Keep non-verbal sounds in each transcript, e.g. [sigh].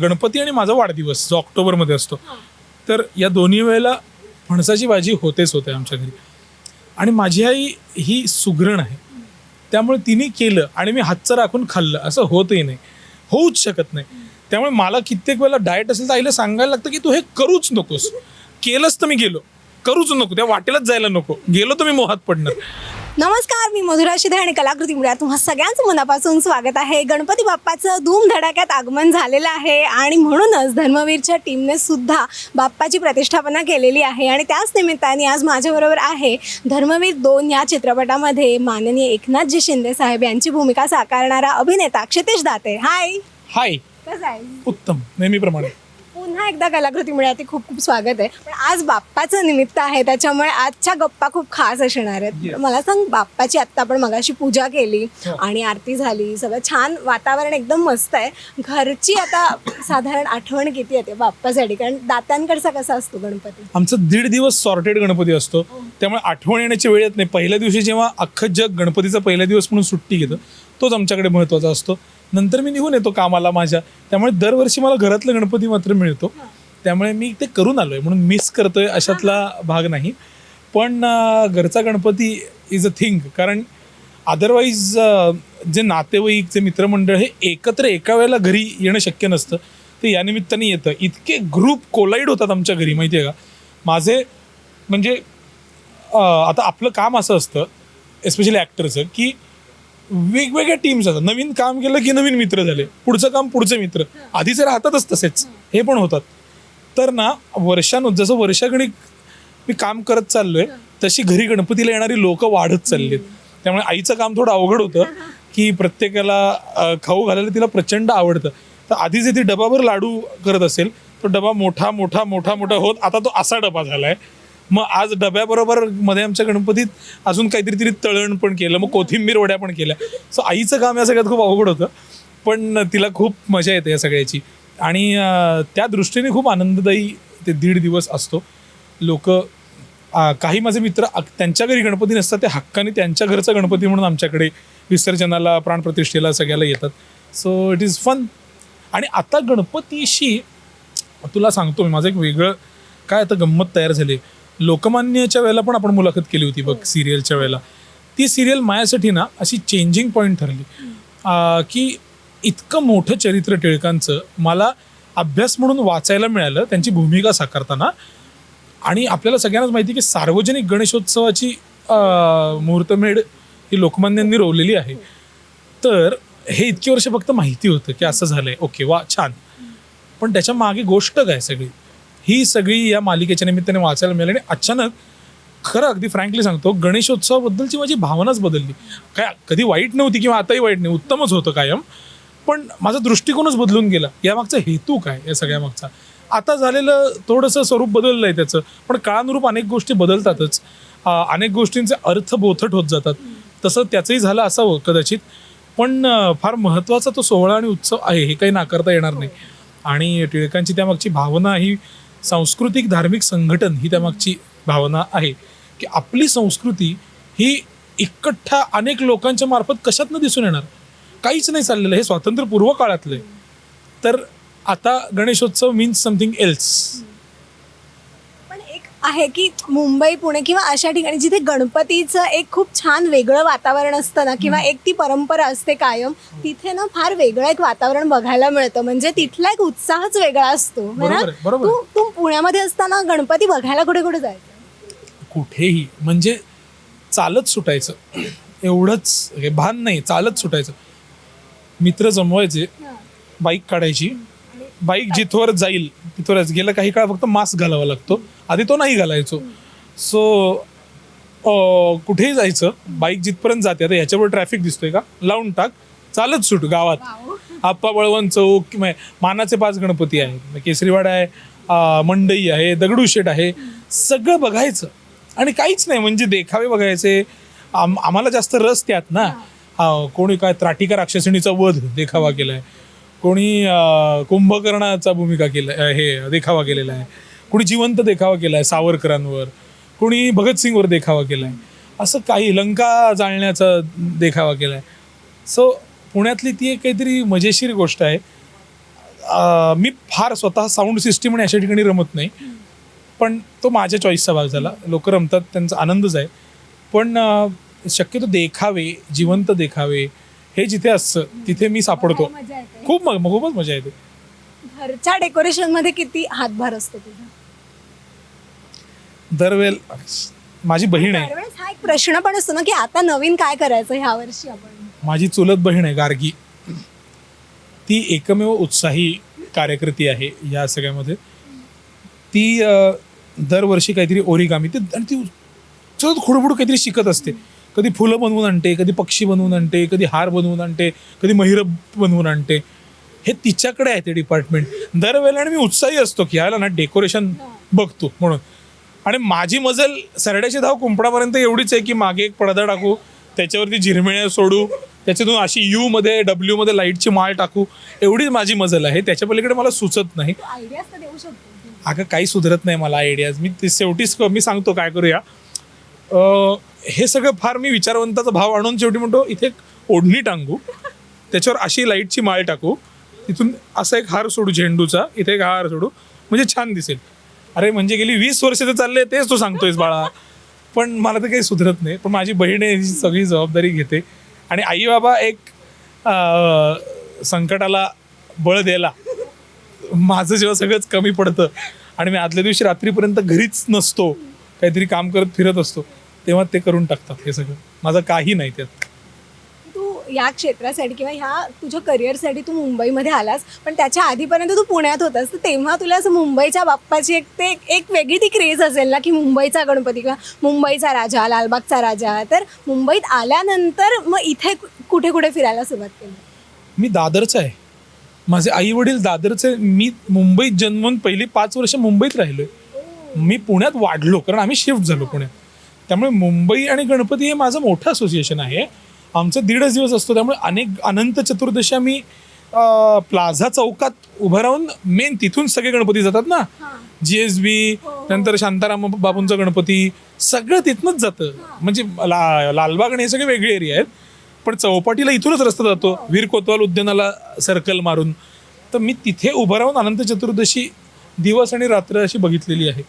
गणपती आणि माझा वाढदिवस जो ऑक्टोबरमध्ये असतो. तर या दोन्ही वेळेला फणसाची भाजी होतेच होते आमच्या घरी. आणि माझी आई ही सुगरण आहे. त्यामुळे तिने केलं आणि मी हातचं राखून खाल्लं. असं होतही नाही. होऊच शकत नाही. त्यामुळे मला कित्येक वेळेला डाएट असेल तर आईला सांगायला लागतं की तू हे करूच नकोस. केलंच तर मी गेलो. करूच नको. त्या वाटेलाच जायला नको. गेलो तर मी मोहात पडणार. नमस्कार मी मधुरा शिधे आणि कलाकृती मुळे तुम्हा सगळ्यांचं मनापासून स्वागत आहे. गणपती बाप्पाचं धूमधडाक्यात आगमन झालेलं आहे आणि म्हणूनच धर्मवीरच्या टीमने सुद्धा बाप्पाची प्रतिष्ठापना केलेली आहे आणि त्याच निमित्ताने आज माझ्याबरोबर आहे धर्मवीर दोन या चित्रपटामध्ये माननीय एकनाथजी शिंदे साहेब यांची भूमिका साकारणारा अभिनेता क्षितेश दाते. हाय हाय कसं आहे उत्तम. नेहमीप्रमाणे. पुन्हा एकदा कलाकृती मिळाती खूप खूप स्वागत आहे. पण आज बाप्पाचं निमित्त आहे. त्याच्यामुळे आजच्या गप्पा खूप खास असणार आहेत. मला सांग बाप्पाची आत्ता आपण मगाशी पूजा केली हो. आणि आरती झाली. सगळं छान वातावरण एकदम मस्त आहे. घरची आता साधारण आठवण किती येते बाप्पासाठी? कारण दात्यांकडचा कसा असतो गणपती? आमचं दीड दिवस सॉर्टेड गणपती असतो. त्यामुळे आठवण येण्याची वेळ येत नाही. पहिल्या दिवशी जेव्हा अख्खं जग गणपतीचा पहिला दिवस म्हणून सुट्टी घेतं तोच आमच्याकडे महत्त्वाचा असतो. नंतर मी निघून येतो कामाला माझ्या. त्यामुळे दरवर्षी मला घरातलं गणपती मात्र मिळतो. त्यामुळे मी ते करून आलोय. म्हणून मिस करतोय अशातला भाग नाही. पण घरचा गणपती इज अ थिंग कारण अदरवाईज जे नातेवाईक जे मित्रमंडळ हे एकत्र एका वेळेला घरी येणं शक्य नसतं. ते या निमित्ताने येतं. इतके ग्रुप कोलाईड होतात आमच्या घरी माहिती आहे का? माझे म्हणजे आता आपलं काम असं असतं एस्पेशली ॲक्टरचं की वेगवेगळ्या टीम्स असतात नवीन काम केलं की नवीन मित्र झाले. पुढचं काम पुढचे मित्र. आधीचे राहतातच तसेच. हे पण होतात. तर ना वर्षानु जसं वर्षागणिक मी काम करत चाललोय तशी घरी गणपतीला येणारी लोक वाढत चाललीत. त्यामुळे आईचं काम थोडं अवघड होतं की प्रत्येकाला खाऊ घालायला तिला प्रचंड आवडतं. तर आधी जे ती डबाभर लाडू करत असेल तो डबा मोठा मोठा मोठा मोठा होत आता तो असा डबा झालाय. मग आज डब्याबरोबरमध्ये आमच्या गणपतीत अजून काहीतरी तरी तळण पण केलं मग कोथिंबीर वड्या पण केल्या. सो आईचं काम या सगळ्यात खूप अवघड होतं पण तिला खूप मजा येते या सगळ्याची. आणि त्या दृष्टीने खूप आनंददायी ते दीड दिवस असतो. लोक काही माझे मित्र त्यांच्या घरी गणपती नसतात ते हक्काने त्यांच्या घरचा गणपती म्हणून आमच्याकडे विसर्जनाला प्राणप्रतिष्ठेला सगळ्याला येतात. सो इट इज फन आणि आता गणपतीशी तुला सांगतो मी माझं एक वेगळं काय आता गंमत तयार झाली. लोकमान्यच्या वेळेला पण आपण मुलाखत केली होती बघ सिरियलच्या वेळेला. ती सिरियल माझ्यासाठी ना अशी चेंजिंग पॉईंट ठरली. की इतकं मोठं चरित्र टिळकांचं मला अभ्यास म्हणून वाचायला मिळालं त्यांची भूमिका साकारताना. आणि आपल्याला सगळ्यांनाच माहिती की सार्वजनिक गणेशोत्सवाची मुहूर्तमेढ ही लोकमान्यांनी रोवलेली आहे. तर हे इतकी वर्ष फक्त माहिती होतं की असं झालंय. ओके वा छान. पण त्याच्यामागे गोष्ट काय सगळी? ही सगळी या मालिकेच्या निमित्ताने वाचायला मिळाली आणि अचानक खरं अगदी फ्रँकली सांगतो गणेशोत्सवाबद्दलची माझी भावनाच बदलली. काय कधी वाईट नव्हती किंवा आताही वाईट नाही उत्तमच होतं कायम पण माझा दृष्टिकोनच बदलून गेला. यामागचा हेतू काय या सगळ्या मागचा आता झालेलं थोडंसं स्वरूप बदललं आहे त्याचं पण काळानुरूप अनेक गोष्टी बदलतातच. अनेक गोष्टींचे अर्थ बोथट होत जातात. तसं त्याचंही झालं असावं कदाचित पण फार महत्त्वाचा तो सोहळा आणि उत्सव आहे हे काही नाकारता येणार नाही. आणि टिळकांची त्यामागची भावना ही सांस्कृतिक धार्मिक संघटन ही त्यामागची भावना आहे की आपली संस्कृती ही इकठ्ठा अनेक लोकांच्या मार्फत कशातनं दिसून येणार? काहीच नाही चाललेलं हे स्वातंत्र्यपूर्व काळातलं. तर आता गणेशोत्सव मीन्स समथिंग एल्स पण एक आहे की मुंबई पुणे किंवा अशा ठिकाणी जिथे गणपतीचं एक खूप छान वेगळं वातावरण असतं ना किंवा एक ती परंपरा असते कायम तिथे ना फार वेगळं एक वातावरण बघायला मिळतं. म्हणजे तिथला एक उत्साहच वेगळा असतो. तू पुण्यामध्ये असताना गणपती बघायला कुठे कुठे जायचं? कुठेही. म्हणजे चालत सुटायचं. एवढंच हे भान नाही चालत सुटायचं. मित्र जमवायचे बाईक काढायची. बाईक जिथवर जाईल तिथवरच. गेलं काही काळ फक्त मास्क घालावा लागतो. आधी तो नाही घालायचो. सो कुठेही जायचं बाईक जिथपर्यंत जाते. आता ह्याच्यावर ट्रॅफिक दिसतोय का? लावून टाक. चालत सुट गावात. आप्पा बळवंत चौक मानाचे पाच गणपती आहे केसरीवाडा आहे. मंडई आहे दगडूशेठ आहे सगळं बघायचं. आणि काहीच नाही म्हणजे देखावे बघायचे. आम आम्हाला जास्त रस त्यात ना. कोणी काय त्राटिका राक्षसिणीचा वध देखावा केलाय. कोणी कुंभकर्णाचा भूमिका केला हे देखावा केलेला आहे. कोणी जिवंत देखावा केलाय सावरकरांवर. कोणी भगतसिंगवर देखावा केलाय. असं काही लंका जाळण्याचा देखावा केलाय. सो पुण्यातली ती एक काहीतरी मजेशीर गोष्ट आहे. मी फार स्वतः साऊंड सिस्टीम आणि अशा ठिकाणी रमत नाही. पण तो माझ्या चॉईसचा भाग झाला. लोक रमतात त्यांचा आनंदच आहे. पण शक्यतो देखावे जिवंत देखावे हे जिथे असतं तिथे मी सापडतो. खूप म खूपच मजा येते. घरच्या डेकोरेशनमध्ये किती हातभार असतो तुझा? दरवेळ माझी बहीण आहे. हा एक प्रश्न पण असतो ना की आता नवीन काय करायचं ह्या वर्षी आपण? माझी चुलत बहीण आहे गार्गी. ती एकमेव उत्साही कार्यकर्ती आहे या सगळ्यामध्ये. ती दरवर्षी काहीतरी ओरिगामी ते आणि ती सतत खुडबुड काहीतरी शिकत असते. कधी फुलं बनवून आणते कधी पक्षी बनवून आणते कधी हार बनवून आणते कधी महिरब बनवून आणते. हे तिच्याकडे आहे ते डिपार्टमेंट. दरवेळेला आणि मी उत्साही असतो की ह्याला ना डेकोरेशन बघतो म्हणून. आणि माझी मजल सरड्याची धाव कुंपणापर्यंत एवढीच आहे की मागे एक पडदा टाकू त्याच्यावरती झिरमिळ्या सोडू त्याच्यातून अशी यू मध्ये डब्ल्यू मध्ये लाईटची माळ टाकू एवढीच माझी मजल आहे. त्याच्या पलीकडे मला सुचत नाही. आयडियाज तर देऊ शकतो. अगं काही सुधरत नाही मला आयडियाज मी ते शेवटीच मी सांगतो काय करूया. अं, हे सगळं फार मी विचारवंताचा भाव आणून शेवटी म्हणतो इथे एक ओढणी टांगू. त्याच्यावर अशी लाईटची माळ टाकू. तिथून असा एक हार सोडू झेंडूचा. इथे एक हार सोडू. म्हणजे छान दिसेल. अरे म्हणजे गेली वीस वर्ष तर चालले तेच तू सांगतोयस बाळा. पण मला तर काही सुधरत नाही. पण माझी बहीण आहे ही सगळी जबाबदारी घेते. आणि आई बाबा एक अं, संकटाला बळ द्यायला माझं जेव्हा सगळंच कमी पडतं आणि मी आदल्या दिवशी रात्रीपर्यंत घरीच नसतो काहीतरी काम करत फिरत असतो तेव्हा ते करून टाकतात हे सगळं. माझं काही नाही त्यात. या क्षेत्रासाठी किंवा ह्या तुझ्या करिअरसाठी तू मुंबईमध्ये आलास पण त्याच्या आधीपर्यंत तू पुण्यात होतास तर तेव्हा तुला असं मुंबईच्या बाप्पाची एक ते एक वेगळी ती क्रेज असेल ना की मुंबईचा गणपती किंवा मुंबईचा राजा लालबागचा राजा. तर मुंबईत आल्यानंतर मग इथे कुठे कुठे फिरायला सुरुवात केली? मी दादरचा आहे. माझे आई वडील दादरचे मी मुंबईत जन्मून पहिली पाच वर्ष मुंबईत राहिलोय. मी पुण्यात वाढलो कारण आम्ही शिफ्ट झालो पुण्यात. त्यामुळे मुंबई आणि गणपती हे माझं मोठं असोसिएशन आहे. आमचं दीडच दिवस असतो त्यामुळे अनेक अनंत चतुर्दशी आम्ही प्लाझा चौकात उभं राहून मेन तिथून सगळे गणपती जातात ना. जी एस बी नंतर शांताराम बाबूंचा गणपती सगळं तिथनंच जातं. म्हणजे ला लालबाग आणि हे सगळे वेगळे एरिया आहेत. पण चौपाटीला इथूनच रस्ता जातो. वीर कोतवाल उद्यानाला सर्कल मारून. तर मी तिथे उभं राहून अनंत चतुर्दशी दिवस आणि रात्र अशी बघितलेली आहे.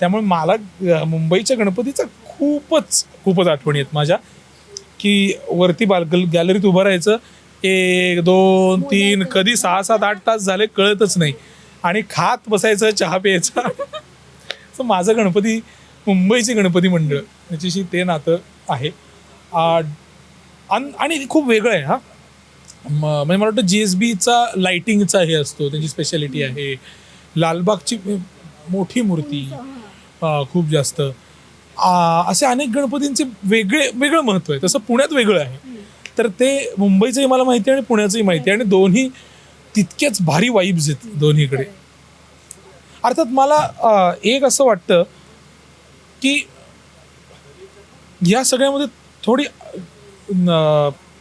त्यामुळे मला मुंबईच्या गणपतीचा खूपच खूपच आठवणी आहेत माझ्या. की वरती बाल गॅलरीत उभं राहायचं. एक दोन तीन कधी सहा सात आठ तास झाले कळतच नाही. आणि खात बसायचं चहा प्यायचा. तर [laughs] माझं गणपती मुंबईचे गणपती मंडळ याच्याशी ते नातं आहे. आ, अन- आणि खूप वेगळं आहे हा. म- म्हणजे मला वाटतं जी एस बीचा लाइटिंगचा हे असतो त्यांची स्पेशालिटी आहे. लालबागची मोठी मूर्ती. खूप जास्त. असे अनेक गणपतींचे वेगळे वेगळं महत्त्व आहे. तसं पुण्यात वेगळं आहे. तर ते मुंबईचंही मला माहिती आहे आणि पुण्याचंही माहिती आहे. आणि दोन्ही तितकेच भारी वाईब्स आहेत दोन्हीकडे. अर्थात मला एक असं वाटतं की या सगळ्यामध्ये थोडी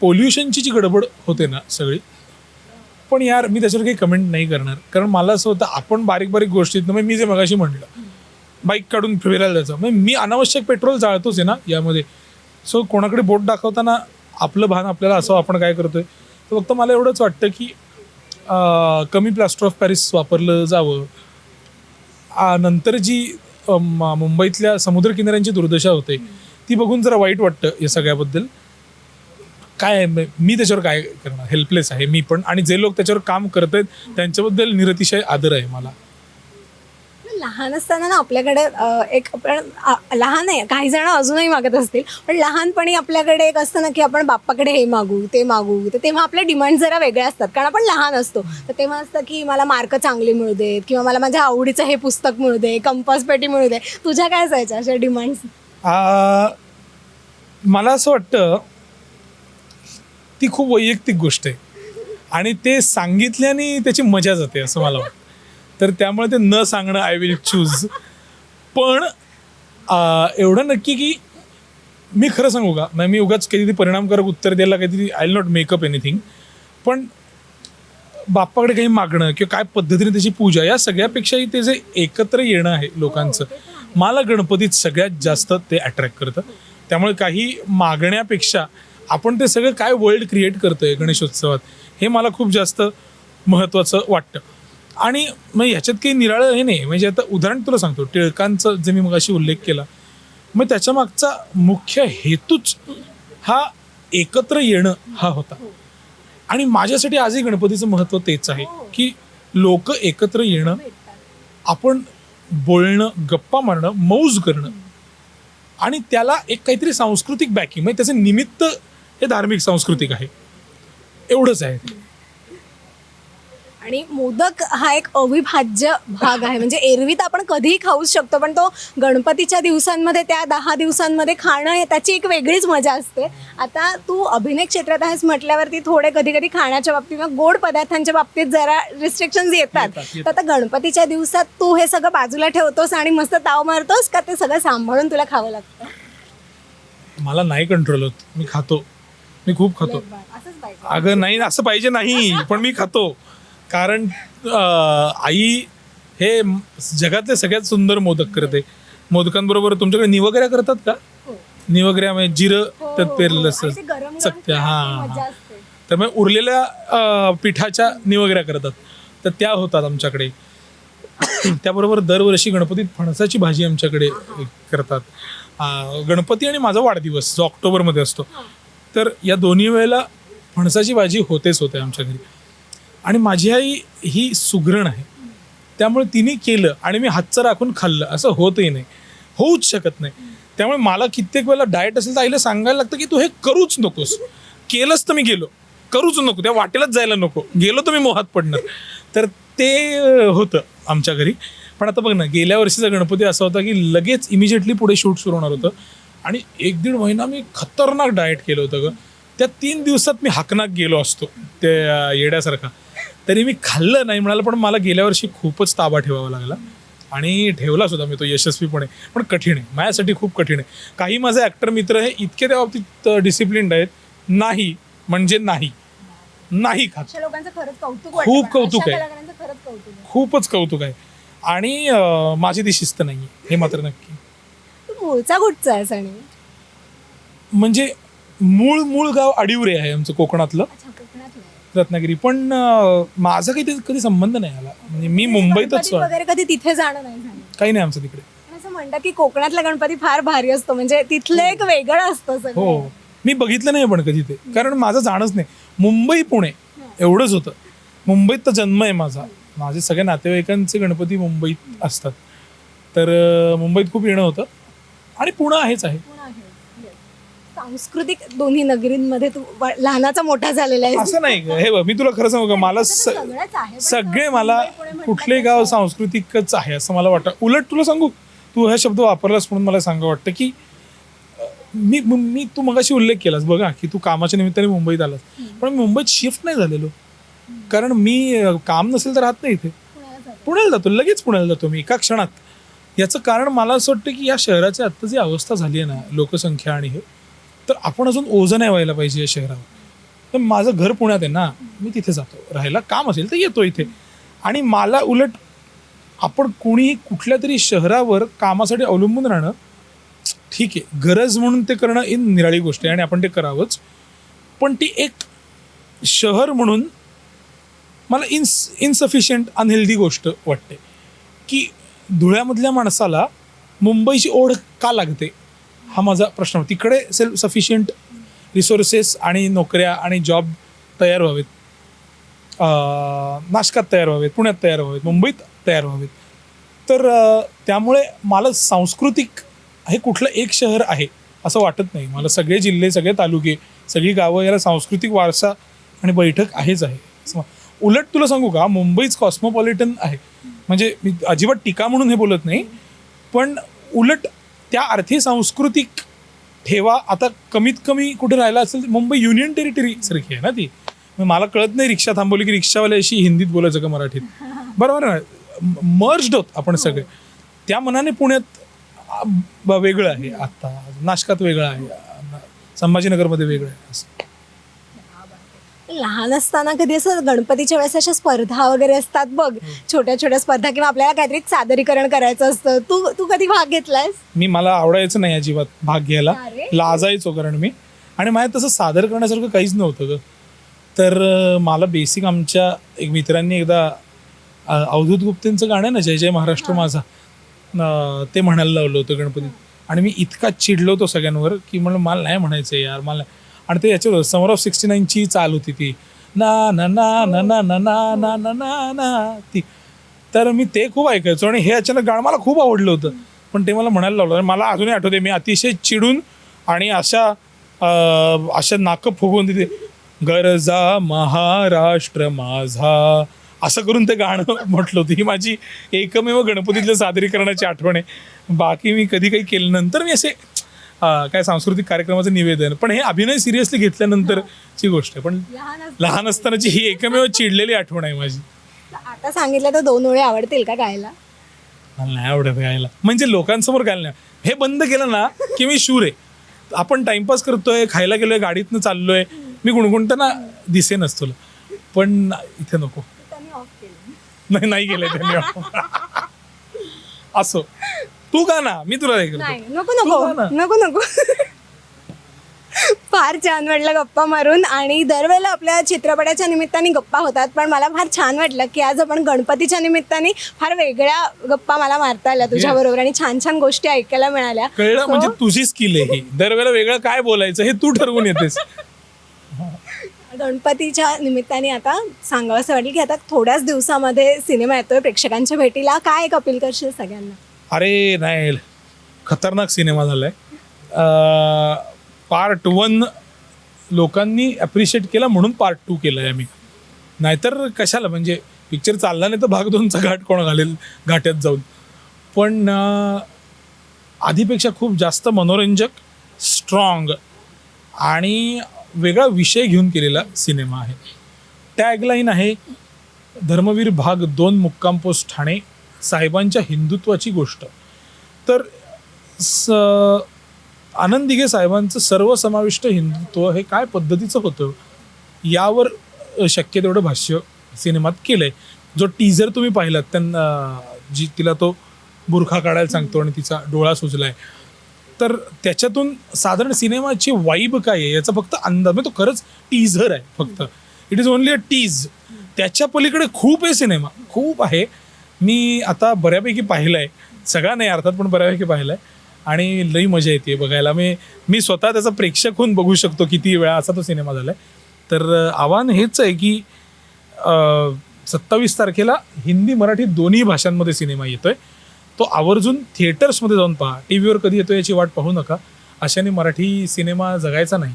पोल्युशनची जी गडबड होते ना सगळी पण यार मी त्याच्यावर काही कमेंट नाही करणार. कारण मला असं होतं आपण बारीक बारीक गोष्टीत म्हणजे मी जे मगाशी म्हटलं बाईक काढून फिरायला जायचं. म्हणजे मी अनावश्यक पेट्रोल जाळतोच आहे ना यामध्ये. सो कोणाकडे बोट दाखवताना आपलं भान आपल्याला असं आपण काय करतोय? तर फक्त मला एवढंच वाटतं की कमी प्लास्टर ऑफ पॅरिस वापरलं जावं. नंतर जी मुंबईतल्या समुद्रकिनाऱ्यांची दुर्दशा होते ती बघून जरा वाईट वाटतं या सगळ्याबद्दल. काय आहे, मी त्याच्यावर काय करणार? हेल्पलेस आहे मी पण. आणि जे लोक त्याच्यावर काम करत आहेत त्यांच्याबद्दल निरतिशय आदर आहे मला. लहान असताना ना आपल्याकडे एक आपण लहान आहे काही जण अजूनही मागत असतील पण लहानपणी आपल्याकडे एक असतं ना की आपण बाप्पाकडे हे मागू ते मागू तर तेव्हा आपल्या डिमांड जरा वेगळ्या असतात कारण आपण लहान असतो. तर तेव्हा असतं की मला मार्क चांगले मिळू देत किंवा मला माझ्या आवडीचं हे पुस्तक मिळू दे कंपास पेटी मिळू दे तुझ्या काय असायच्या अशा डिमांड्स? मला असं वाटतं ती खूप वैयक्तिक गोष्ट आहे. आणि ते सांगितल्याने त्याची मजा जाते असं मला वाटतं. तर त्यामुळे ते न सांगणं आय विल चूज पण एवढं नक्की की मी खरं सांगू का? म्हणजे मी उगाच कधीतरी परिणामकारक उत्तर द्यायला काहीतरी आय नॉट मेकअप एनिथिंग पण बाप्पाकडे काही मागणं किंवा काय पद्धतीने त्याची पूजा या सगळ्यापेक्षाही ते जे एकत्र येणं आहे लोकांचं मला गणपतीत सगळ्यात जास्त ते अट्रॅक्ट करतं. त्यामुळे काही मागण्यापेक्षा आपण ते सगळं काय वर्ल्ड क्रिएट करतोय गणेशोत्सवात हे मला खूप जास्त महत्त्वाचं वाटतं. आणि मग ह्याच्यात काही निराळं हे नाही. म्हणजे आता उदाहरण तुला सांगतो. टिळकांचा जे मी मगाशी उल्लेख केला. मग त्याच्या मागचा मुख्य हेतूच हा एकत्र येणं हा होता. आणि माझ्यासाठी आजही गणपतीचं महत्त्व तेच आहे की लोक एकत्र येणं आपण बोलणं गप्पा मारणं मौज करणं. आणि त्याला एक काहीतरी सांस्कृतिक बॅकिंग म्हणजे त्याचं निमित्त हे धार्मिक सांस्कृतिक आहे. एवढंच आहे. आणि मोदक हा एक अविभाज्य भाग आहे. म्हणजे एरवी तर आपण कधीही खाऊच शकतो पण तो गणपतीच्या दिवसांमध्ये त्या दहा दिवसांमध्ये खाणं हे त्याची एक वेगळीच मजा असते. आता तू अभिनय क्षेत्रात आहेस म्हटल्यावरती थोडे कधी कधी खाण्याच्या बाबतीत किंवा गोड पदार्थांच्या बाबतीत जरा रिस्ट्रिक्शन येतात. तर. आता गणपतीच्या दिवसात तू हे सगळं बाजूला ठेवतोस आणि मस्त ताव मारतोस का ते सगळं सांभाळून तुला खावं लागतं? मला नाही कंट्रोल होत. मी खातो. मी खूप खातो. अगं नाही असं पाहिजे नाही पण मी खातो. कारण आई हे जगातले सगळ्यात सुंदर मोदक करते. मोदकांबरोबर तुमच्याकडे निवगऱ्या करतात का? हो. निवगऱ्या म्हणजे जिरं त्यात पेरलेलं आणि ते गरम गरम असतं चकत्या हा हा मग उरलेल्या पिठाच्या निवगऱ्या करतात. तर त्या होतात आमच्याकडे. [coughs] त्याबरोबर दरवर्षी गणपतीत फणसाची भाजी आमच्याकडे करतात. गणपती आणि माझा वाढदिवस जो ऑक्टोबरमध्ये असतो. तर या दोन्ही वेळेला फणसाची भाजी होतेच होते आमच्या घरी. आणि माझी आई ही सुगरण आहे. त्यामुळे तिने केलं आणि मी हातचं राखून खाल्लं. असं होतही नाही. होऊच शकत नाही. त्यामुळे मला कित्येक वेळेला डाएट असेल तर आईला सांगायला लागतं की तू हे करूच नकोस. केलंच तर मी गेलो. करूच नको. त्या वाटेलाच जायला नको. गेलो तर मी मोहात पडणार. तर ते होतं आमच्या घरी. पण आता बघ ना गेल्या वर्षीचा गणपती असा होता की लगेच इमिजिएटली पुढे शूट सुरू होणार होतं. आणि एक दीड महिना मी खतरनाक डाएट केलं होतं ग. त्या तीन दिवसात मी हाकनाक गेलो असतो. ते येड्यासारखा. तरी मी खाल्लं नाही म्हणाला पण मला गेल्या वर्षी खूपच ताबा ठेवावा लागला. आणि ठेवला सुद्धा मी तो यशस्वीपणे. पण कठीण आहे. माझ्यासाठी खूप कठीण आहे. काही माझे ॲक्टर मित्र हे इतके त्या बाबतीत डिसिप्लिन्ड आहेत. नाही. म्हणजे नाही. नाही खात. खूप. कौतुक आहे. खूपच कौतुक आहे. आणि माझी ती शिस्त नाही हे मात्र नक्की. मूळचा कुठचा म्हणजे मूळ मूळ गाव अडिवरे आहे आमचं कोकणातलं. रत्नागिरी. पण माझा काही त्याचा कधी संबंध नाही आला. म्हणजे मी मुंबईतच गणपतीत आहे. वगैरे कधी तिथे जाणं नाही झालं. काही नाही आमचं तिकडे. पण असं म्हणतात की कोकणातला गणपती फार भारी असतो. म्हणजे तिथलं एक वेगळं असतं हो. मी बघितलं नाही पण कधी ते. कारण माझं जाणंच नाही. मुंबई पुणे. एवढंच होतं. मुंबईत तर जन्म आहे माझा. माझे सगळ्या नातेवाईकांचे गणपती मुंबईत असतात. तर अं, मुंबईत खूप येणं होतं. आणि पुणे आहेच आहे. सांस्कृतिक दोन्ही नगरींमध्ये तू व- लहानाचा मोठा झालेला आहे असं नाही ग. हे बघ मी तुला खरं सांगू का? मला स- सगळंच आहे पण सगळे मला कुठले गाव सांस्कृतिकच आहे असं मला वाटतं. उलट तुला सांगू तू हा शब्द वापरलास म्हणून मला सांगा वाटतं की अं, मी म- मी तू मगाशी उल्लेख केलास बघा की तू कामाच्या निमित्ताने मुंबईत आलास. पण मी मुंबईत शिफ्ट नाही झालेलो. कारण मी अं, काम नसेल तर राहत नाही इथे. पुण्याला जातो. पुण्याला जातो लगेच पुण्याला जातो मी एका क्षणात. याचं कारण मला असं वाटतं की या शहराची आत्ता जी अवस्था झाली आहे ना लोकसंख्या आणि हे तर आपण अजून ओझं नाही व्हायला पाहिजे या शहरावर. तर माझं घर पुण्यात आहे ना मी तिथे जातो. राहायला काम असेल तर येतो इथे. आणि मला उलट आपण कोणीही कुठल्या तरी शहरावर कामासाठी अवलंबून राहणं ठीक आहे. गरज म्हणून ते करणं ही निराळी गोष्ट आहे आणि आपण ते करावंच. पण ती एक शहर म्हणून मला इन्स इनसफिशियंट अनहेल्दी गोष्ट वाटते. की धुळ्यामधल्या माणसाला मुंबईची ओढ का लागते? हा माझा प्रश्न होता. तिकडे सेल्फ सफिशियंट रिसोर्सेस आणि नोकऱ्या आणि जॉब तयार व्हावेत. नाशकात तयार व्हावेत पुण्यात तयार व्हावेत मुंबईत तयार व्हावेत. तर त्यामुळे मला सांस्कृतिक हे कुठलं एक शहर आहे असं वाटत नाही. मला सगळे जिल्हे सगळे तालुके सगळी गावं याला सांस्कृतिक वारसा आणि बैठक आहेच आहे. उलट तुला सांगू का? मुंबईच कॉस्मोपॉलिटन आहे. म्हणजे मी अजिबात टीका म्हणून हे बोलत नाही. पण उलट त्या अर्थी सांस्कृतिक ठेवा आता कमीत कमी कुठे राहिला असेल तर मुंबई युनियन टेरिटरी सारखी आहे ना ती. मला कळत नाही रिक्षा थांबवली की रिक्षावाल्याशी हिंदीत बोलायचं का मराठीत. बरोबर ना मर्ज्ड होत आपण सगळे. त्या मनाने पुण्यात वेगळं आहे. आता नाशकात वेगळं आहे. संभाजीनगरमध्ये वेगळं आहे. असं. लहान असताना कधी असं गणपतीच्या वेळेस अशा स्पर्धा वगैरे असतात बघ. छोट्या छोट्या स्पर्धा किंवा आपल्याला काहीतरी सादरीकरण करायचं असतं. तू तू कधी भाग घेतलायस? मी मला आवडायचं नाही अजिबात भाग घ्यायला. अरे. लाजायचो कारण मी. आणि माझ्यात तसं सादर करण्यासारखं काहीच नव्हतं ग. तर अं, मला बेसिक आमच्या एक मित्रांनी एकदा अ, अवधूत गुप्तेंचं गाणं आहे ना जय जय महाराष्ट्र माझा अ, ते म्हणायला लावलं होतं गणपती आणि मी इतका चिडलो होतो सगळ्यांवर की म्हणलं मला नाही म्हणायचं यार मला नाही. आणि ते याच्यावर समर ऑफ सिक्स्टी नाईनची चाल होती ती ना ना ना ना ना ना ना ना ना ना ना ती तर मी ते खूप ऐकायचो आणि हे अचानक गाणं मला खूप आवडलं होतं पण ते मला म्हणायला लावलं आणि मला अजूनही आठवते मी अतिशय चिडून आणि अशा अशा नाकं फुगवून तिथे गरजा महाराष्ट्र माझा असं करून ते गाणं म्हटलं होतं ही माझी एकमेव गणपतीतलं सादरीकरणाची आठवण आहे बाकी मी कधी काही केलं नंतर मी असे काय सांस्कृतिक कार्यक्रमाचं निवेदन. पण हे अभिनय सिरियसली घेतल्यानंतरची गोष्ट आहे. पण लहान असताना लहान असतानाची ही एकमेव चिडलेली आठवण आहे माझी. आता सांगितलं तर दोन ओळी आवडतील का गायला? मला नाही आवडत गायला. म्हणजे लोकांसमोर गायला हे बंद केलं ना की मी शूर आहे. आपण टाइमपास करतोय खायला गेलोय गाडीतनं चाललोय. मी गुणगुणताना दिसेनच तुला. पण इथे नको. नाही नाही गेलंय त्यांनी असो. तू का ना? मी तुला करतो. नाही नको नको. तू जा नको नको. [laughs] फार छान वाटलं गप्पा मारून आणि दरवेळेला आपल्या चित्रपटाच्या निमित्ताने गप्पा होतात पण मला फार छान वाटलं की आज आपण गणपतीच्या निमित्ताने फार वेगळ्या गप्पा मला मारता आल्या तुझ्या बरोबर आणि छान छान गोष्टी ऐकायला मिळाल्या. कळलं म्हणजे तुझी स्किल आहे ही. दरवेळेला वेगळं काय बोलायचं हे तू ठरवून येतेस. गणपतीच्या निमित्ताने आता सांगावं असं वाटेल की आता थोड्याच दिवसामध्ये सिनेमा येतोय प्रेक्षकांच्या भेटीला. काय एक अपील करशील सगळ्यांना? अरे नाही खतरनाक सिनेमा झालाय. पार्ट वन लोकांनी ॲप्रिशिएट केला म्हणून पार्ट टू केलं आहे आम्ही. नाहीतर कशाला म्हणजे पिक्चर चालला नाही तर भाग दोनचा घाट कोण घालेल घाट्यात जाऊन. पण आधीपेक्षा खूप जास्त मनोरंजक स्ट्रॉंग आणि वेगळा विषय घेऊन केलेला सिनेमा आहे. टॅगलाईन आहे धर्मवीर भाग दोन मुक्काम पोस्ट ठाणे. साहेबांच्या हिंदुत्वाची गोष्ट. तर स आनंद दिघे साहेबांचं सर्वसमाविष्ट हिंदुत्व हे काय पद्धतीचं होतं? यावर शक्य तेवढं भाष्य सिनेमात केलं आहे जो टीझर तुम्ही पाहिलात त्यांना जी तिला तो बुरखा काढायला सांगतो आणि तिचा डोळा सुजलाय. तर त्याच्यातून साधारण सिनेमाची वाईब काय आहे? याचा फक्त अंदाज म्हणजे तो खरंच टीझर आहे फक्त. It is only a tease त्याच्या पलीकडे खूप आहे सिनेमा. खूप आहे. मी आता बऱ्यापैकी पाहिलं आहे सगळा नाही अर्थात पण बऱ्यापैकी पाहिलं आहे आणि लई मजा येते बघायला. मी मी स्वतः त्याचा प्रेक्षक होऊन बघू शकतो किती वेळा असा तो सिनेमा झाला आहे तर आव्हान हेच आहे की सत्तावीस तारखेला हिंदी मराठी दोन्ही भाषांमध्ये सिनेमा येतोय. तो आवर्जून थिएटर्समध्ये जाऊन पहा. टी व्हीवर कधी येतो याची वाट पाहू नका. अशाने मराठी सिनेमा जगायचा नाही.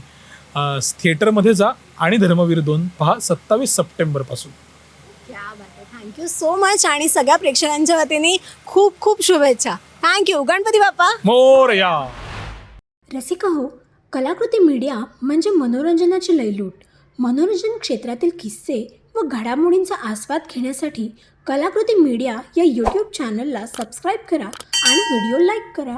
थिएटरमध्ये जा आणि धर्मवीर दोन पहा सत्तावीस सप्टेंबरपासून. थँक्यू सो मच आणि सगळ्या प्रेक्षकांच्या वतीने खूप खूप शुभेच्छा. थँक्यू गणपती बाप्पा. मोर या. रसिका हो कलाकृती मीडिया म्हणजे मनोरंजनाची लयलूट. मनोरंजन क्षेत्रातील किस्से व घडामोडींचा आस्वाद घेण्यासाठी कलाकृती मीडिया या यूट्यूब चॅनलला सबस्क्राईब करा आणि व्हिडिओ लाईक करा.